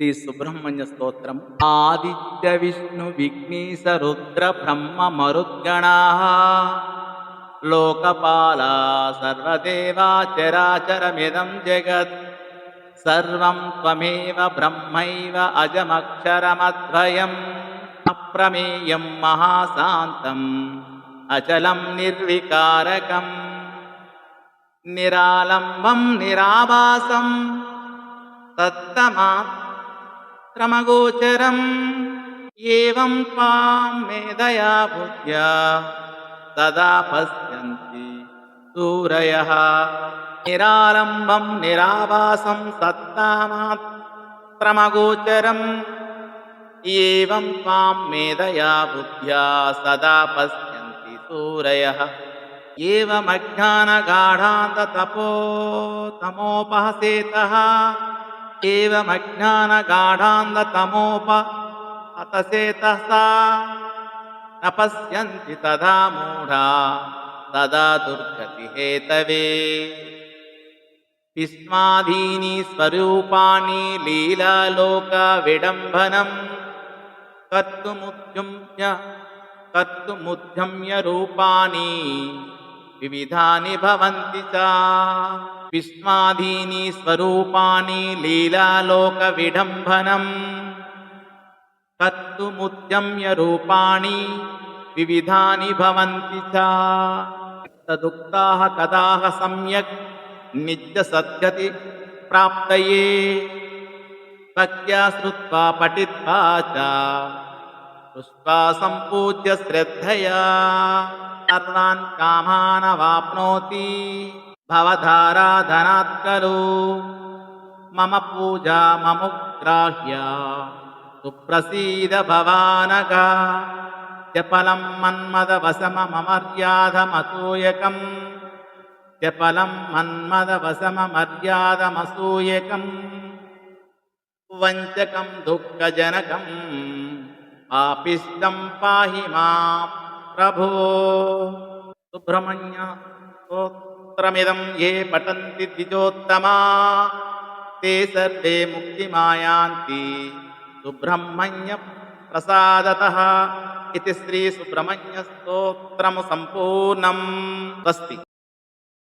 శ్రీ సుబ్రహ్మణ్య స్తోత్రం. ఆదిత్య విష్ణు విఘ్నీశ రుద్ర బ్రహ్మ మరుద్గణా. లోకపాలా సర్వదేవా చరాచరమిదం జగత్. సర్వం త్వమేవ బ్రహ్మైవ అజమక్షరమద్వయం. అప్రమేయం మహాశాంతం అచలం నిర్వికారకం. నిరాలంబం నిరాభాసం క్రమగోచరం ఏం త్వాం మేధయా బుద్ధ్యా తదా పశ్యంతి సూరయः. నిరాలంబం నిరాభాసం సత్తామాత్రమగోచరం ఏం త్వాం మేధయా బుద్ధ్యా సదా పశ్యంతి సూరయ. ఏవమజ్ఞానగాఢాంతతపో తమోపహసేత. ఏమజ్ఞానగాఢాంధతమోప అతసేత నపశ్యంతి తదా మూఢా తదా దుర్గతి హేతవే విస్మాధీని స్వరూపాణి లీలాలోక విడంబనం కర్తుముద్యుమ్య కర్తుముద్యమ్య రూపాణి వివిధాని భవంతి చ విస్మాధీని స్వరూపాన్ని లీలాలోక విడంబనం కర్తుముద్యమ్య రూపాణి వివిధాని భవంతి చ తదుక్తాహ కదాహ సమ్యక్ నిత్య సద్గతి ప్రాప్తయే భక్త్యా శ్రుత్వా పఠిత్వా చ దృష్ట్వా సంపూజ్య శ్రద్ధయా. సర్వాన్ కామానవాప్నోతి. భవధారాధనాత్ ఖలు మమ పూజా మముగ్రాహ్య. సుప్రసీద భవానగ చపలం మన్మదవసమమర్యాధమసూయకం చపలం మన్మదవసమమర్యాధమసూయకం వంచకం దుఃఖజనకం. ఆపిస్తం పాహి మా ప్రభో సుబ్రహ్మణ్య స్తోత్రమిదం ఏ పఠంతి ద్విజోత్తమా తే సర్వే ముక్తిమాయాంతి సుబ్రహ్మణ్య ప్రసాదత ఇది శ్రీ సుబ్రహ్మణ్య స్తోత్రము సంపూర్ణం స్వస్తి